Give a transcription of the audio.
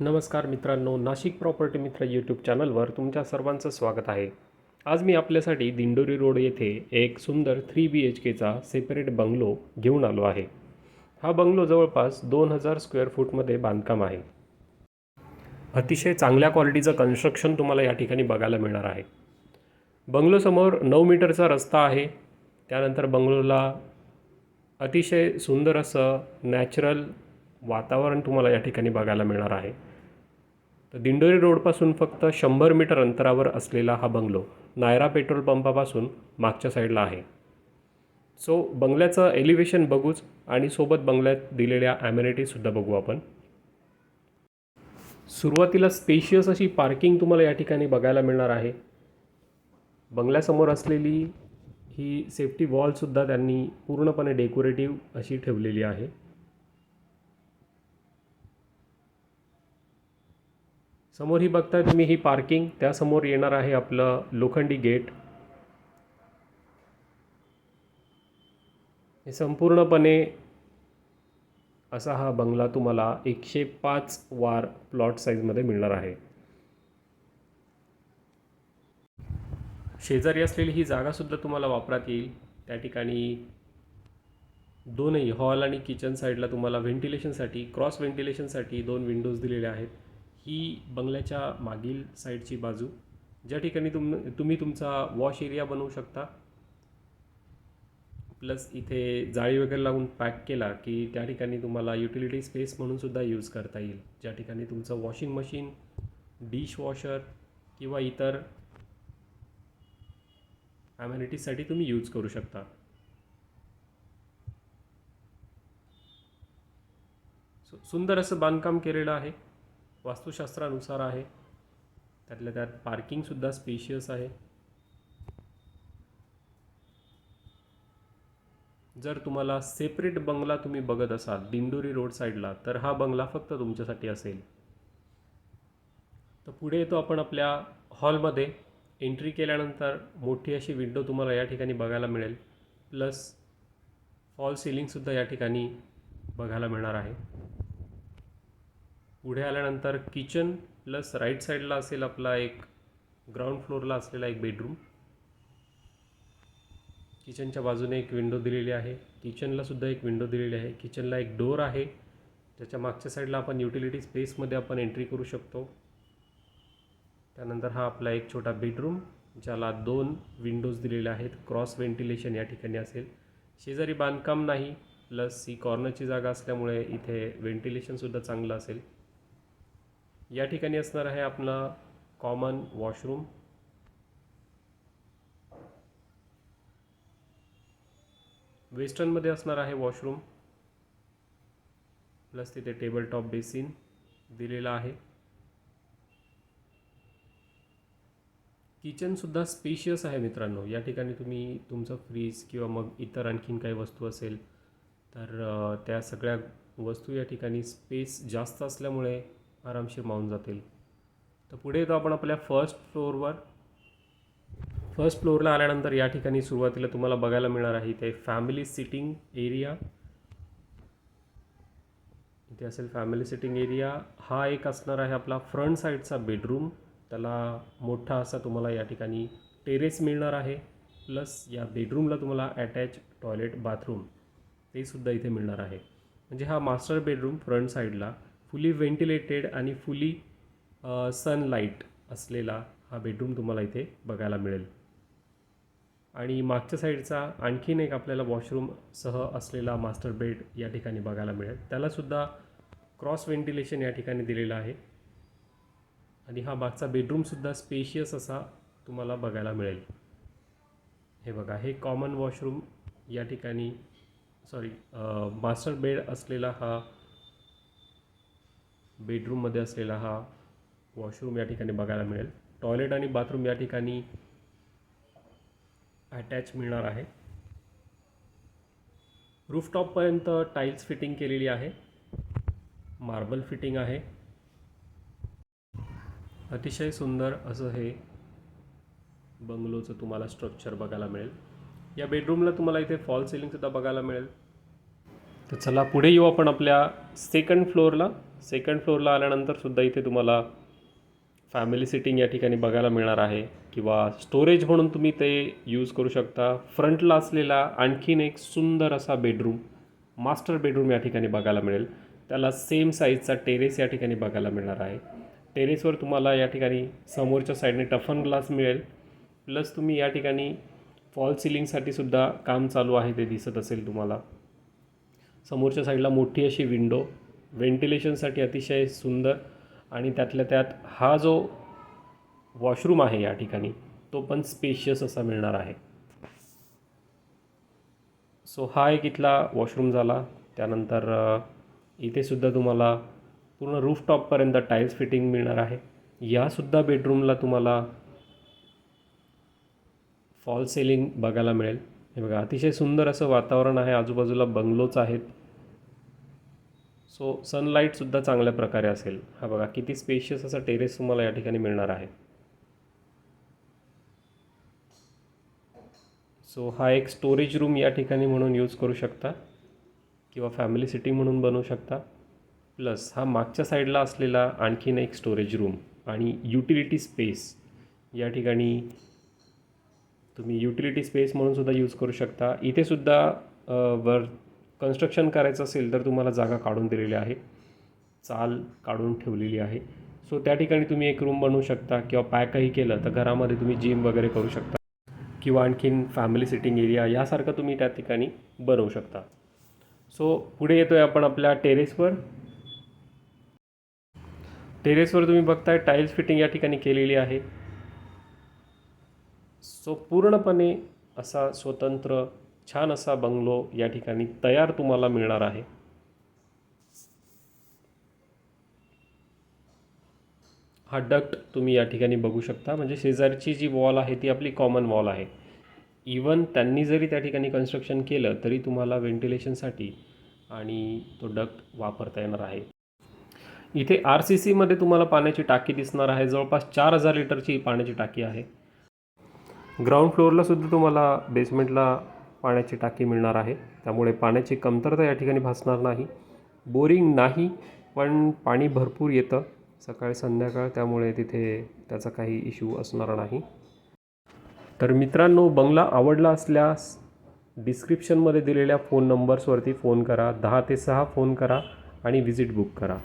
नमस्कार मित्रांनो नाशिक प्रॉपर्टी मित्र यूट्यूब चॅनलवर तुमच्या सर्वांचं स्वागत आहे. आज मी आपल्यासाठी दिंडोरी रोड येथे एक सुंदर थ्री बी एच केचा सेपरेट बंगलो घेऊन आलो आहे. हा बंगलो जवळपास दोन हजार स्क्वेअर फूटमध्ये बांधकाम आहे. अतिशय चांगल्या क्वालिटीचं कन्स्ट्रक्शन तुम्हाला या ठिकाणी बघायला मिळणार आहे. बंगलोसमोर नऊ मीटरचा रस्ता आहे. त्यानंतर बंगलोला अतिशय सुंदर असं नॅचरल वातावरण तुम्हाला या ठिकाणी बघायला मिळणार आहे. तर दिंडोरी रोडपासून फक्त शंभर मीटर अंतरावर असलेला हा बंगलो नायरा पेट्रोल पंपापासून मागच्या साईडला आहे. सो बंगल्याचं एलिव्हेशन बघूच आणि सोबत बंगल्यात दिलेल्या ॲम्युनिटीजसुद्धा बघू आपण. सुरुवातीला स्पेशियस अशी पार्किंग तुम्हाला या ठिकाणी बघायला मिळणार आहे. बंगल्यासमोर असलेली ही सेफ्टी वॉलसुद्धा त्यांनी पूर्णपणे डेकोरेटिव्ह अशी ठेवलेली आहे. समोर ही बघताय तुम्ही ही पार्किंग त्यासमोर येणार आहे आपलं लोखंडी गेट. हे संपूर्णपणे असा हा बंगला तुम्हाला एकशे पाच वार प्लॉट साईजमध्ये मिळणार आहे. शेजारी असलेली ही जागासुद्धा तुम्हाला वापरात येईल. त्या ठिकाणी दोनही हॉल आणि किचन साईडला तुम्हाला व्हेंटिलेशनसाठी क्रॉस व्हेंटिलेशनसाठी दोन विंडोज दिलेले आहेत. ही बंगल्याच्या मागील साईडची बाजू. ज्या ठिकाणी तुम तुम्ही तुमचा वॉश एरिया बनवू शकता. प्लस इथे जाळी वगैरे लावून पॅक केला की त्या ठिकाणी तुम्हाला युटिलिटी स्पेस म्हणूनसुद्धा यूज करता येईल. ज्या ठिकाणी तुमचं वॉशिंग मशीन डिश वॉशर किंवा इतर ॲम्युनिटीजसाठी तुम्ही यूज करू शकता. सो सुंदर असं बांधकाम केलेलं आहे. वास्तुशास्त्रानुसार आहे. त्यातल्या त्यात पार्किंगसुद्धा स्पेशियस आहे. जर तुम्हाला सेपरेट बंगला तुम्ही बघत असाल दिंडोरी रोड साईडला तर हा बंगला फक्त तुमच्यासाठी असेल. तर पुढे येतो आपण आपल्या हॉलमध्ये एंट्री केल्यानंतर मोठी अशी विंडो तुम्हाला या ठिकाणी बघायला मिळेल. प्लस फॉल सिलिंगसुद्धा या ठिकाणी बघायला मिळणार आहे. पुढे आल्यानंतर किचन प्लस राईट साईडला असेल आपला एक ग्राउंड फ्लोअरला असलेला एक बेडरूम किचनच्या बाजूने एक विंडो दिलेली आहे. किचनला सुद्धा एक विंडो दिलेली आहे. किचनला एक डोअर आहे. त्याच्या मागच्या साईडला आपण युटिलिटी स्पेसमध्ये आपण एंट्री करू शकतो. त्यानंतर हा आपला एक छोटा बेडरूम ज्याला दोन विंडोज दिलेल्या आहेत. क्रॉस व्हेंटिलेशन या ठिकाणी असेल. शेजारी बांधकाम नाही. प्लस ही कॉर्नरची जागा असल्यामुळे इथे व्हेंटिलेशनसुद्धा चांगलं असेल. या ठिकाणी असणार आहे आपला कॉमन वॉशरूम वेस्टर्नमध्ये असणार आहे वॉशरूम प्लस तिथे टेबल टॉप बेसिन दिलेला आहे. किचनसुद्धा स्पेशियस आहे मित्रांनो. या ठिकाणी तुम्ही तुमचं फ्रीज किंवा मग इतर आणखीन काही वस्तू असेल तर त्या सगळ्या वस्तू या ठिकाणी स्पेस जास्त असल्यामुळे आरामशीर मावून जातील. तर पुढे येतो आपण आपल्या फर्स्ट फ्लोअरवर फर्स्ट फ्लोअरला आल्यानंतर या ठिकाणी सुरुवातीला तुम्हाला बघायला मिळणार आहे इथे फॅमिली सिटिंग एरिया इथे असेल फॅमिली सिटिंग एरिया हा एक असणार आहे आपला फ्रंट साईडचा बेडरूम त्याला मोठा असा तुम्हाला या ठिकाणी टेरेस मिळणार आहे. प्लस या बेडरूमला तुम्हाला अटॅच टॉयलेट बाथरूम ते सुद्धा इथे मिळणार आहे. म्हणजे हा मास्टर बेडरूम फ्रंट साईडला फुली व्हेंटिलेटेड आणि फुली सनलाईट असलेला हा बेडरूम तुम्हाला इथे बघायला मिळेल. आणि मागच्या साईडचा आणखीन एक आपल्याला वॉशरूमसह असलेला मास्टर बेड या ठिकाणी बघायला मिळेल. त्यालासुद्धा क्रॉस व्हेंटिलेशन या ठिकाणी दिलेलं आहे. आणि हा मागचा बेडरूमसुद्धा स्पेशियस असा तुम्हाला बघायला मिळेल. हे बघा हे कॉमन वॉशरूम या ठिकाणी सॉरी मास्टर बेड असलेला हा बेडरूममध्ये असलेला हा वॉशरूम या ठिकाणी बघायला मिळेल. टॉयलेट आणि बाथरूम या ठिकाणी अटॅच मिळणार आहे. रूफटॉपपर्यंत टाईल्स फिटिंग केलेली आहे. मार्बल फिटिंग आहे. अतिशय सुंदर असं हे बंगलोचं तुम्हाला स्ट्रक्चर बघायला मिळेल. या बेडरूमला तुम्हाला इथे फॉल सिलिंगसुद्धा बघायला मिळेल. तर चला पुढे येऊ आपण आपल्या सेकंड फ्लोअरला सेकंड फ्लोअरला आल्यानंतरसुद्धा इथे तुम्हाला फॅमिली सिटिंग या ठिकाणी बघायला मिळणार आहे. किंवा स्टोरेज म्हणून तुम्ही ते यूज करू शकता. फ्रंटला असलेला आणखीन एक सुंदर असा बेडरूम मास्टर बेडरूम या ठिकाणी बघायला मिळेल. त्याला सेम साईजचा टेरेस या ठिकाणी बघायला मिळणार आहे. टेरेसवर तुम्हाला या ठिकाणी समोरच्या साईडने टफन ग्लास मिळेल. प्लस तुम्ही या ठिकाणी फॉल सिलिंगसाठी सुद्धा काम चालू आहे ते दिसत असेल तुम्हाला. समोरच्या साईडला मोठी अशी विंडो व्हेंटिलेशनसाठी अतिशय सुंदर आणि त्यातल्या त्यात हा जो वॉशरूम आहे या ठिकाणी तो पण स्पेशियस असा मिळणार आहे. सो हा एक इथला वॉशरूम झाला. त्यानंतर इथेसुद्धा इथे सुद्धा तुम्हाला पूर्ण रूफटॉपपर्यंत टाईल्स फिटिंग मिळणार आहे. यासुद्धा बेडरूमला तुम्हाला फॉल सेलिंग बघायला मिळेल. हे बघा अतिशय सुंदर असं वातावरण आहे. आजूबाजूला बंगलोच आहेत. सो सनलाईटसुद्धा चांगल्या प्रकारे असेल. हा बघा किती स्पेशियस असा टेरेस तुम्हाला या ठिकाणी मिळणार आहे. सो हा एक स्टोरेज रूम या ठिकाणी म्हणून यूज करू शकता. किंवा फॅमिली सिटी म्हणून बनवू शकता. प्लस हा मागच्या साईडला असलेला आणखीन एक स्टोरेज रूम आणि युटिलिटी स्पेस या ठिकाणी तुम्ही युटिलिटी स्पेस म्हणून सुद्धा यूज करू शकता. इथेसुद्धा वर कन्स्ट्रक्शन करायचं असेल तर तुम्हाला जागा काढून दिलेली आहे. चाल काढून ठेवलेली आहे. सो त्या ठिकाणी तुम्ही एक रूम बनवू शकता किंवा पॅकही केलं तर घरामध्ये तुम्ही जिम वगैरे करू शकता किंवा आणखीन फॅमिली सिटिंग एरिया यासारखं तुम्ही त्या ठिकाणी बनवू शकता. सो पुढे येतो आहे आपण आपल्या टेरेसवर टेरेसवर तुम्ही बघताय टाईल्स फिटिंग या ठिकाणी केलेली आहे. सो पूर्णपणे असा स्वतंत्र छान असा बंगलो या ठिकाणी तयार तुम्हाला मिळणार आहे. हा डक्ट तुम्ही या ठिकाणी बघू शकता. म्हणजे शेजारची जी वॉल आहे ती आपली कॉमन वॉल आहे. इवन त्यांनी जरी त्या ठिकाणी कन्स्ट्रक्शन केलं तरी तुम्हाला व्हेंटिलेशनसाठी आणि तो डक्ट वापरता येणार आहे. इथे आर सी सीमध्ये तुम्हाला पाण्याची टाकी दिसणार आहे. जवळपास चार हजार लिटरची पाण्याची टाकी आहे. ग्राउंड फ्लोअरला सुद्धा तुम्हाला बेसमेंटला पाण्याची टाकी मिळणार आहे. त्यामुळे पाण्याची कमतरता या ठिकाणी भासणार नाही. बोरिंग नाही पण पाणी भरपूर येतं. सकाळी संध्याकाळ त्यामुळे तिथे त्याचा काही इश्यू असणार नाही. तर मित्रांनो बंगला आवडला असल्यास डिस्क्रिप्शनमध्ये दिलेल्या फोन नंबर्सवरती फोन करा. दहा ते सहा फोन करा आणि व्हिजिट बुक करा.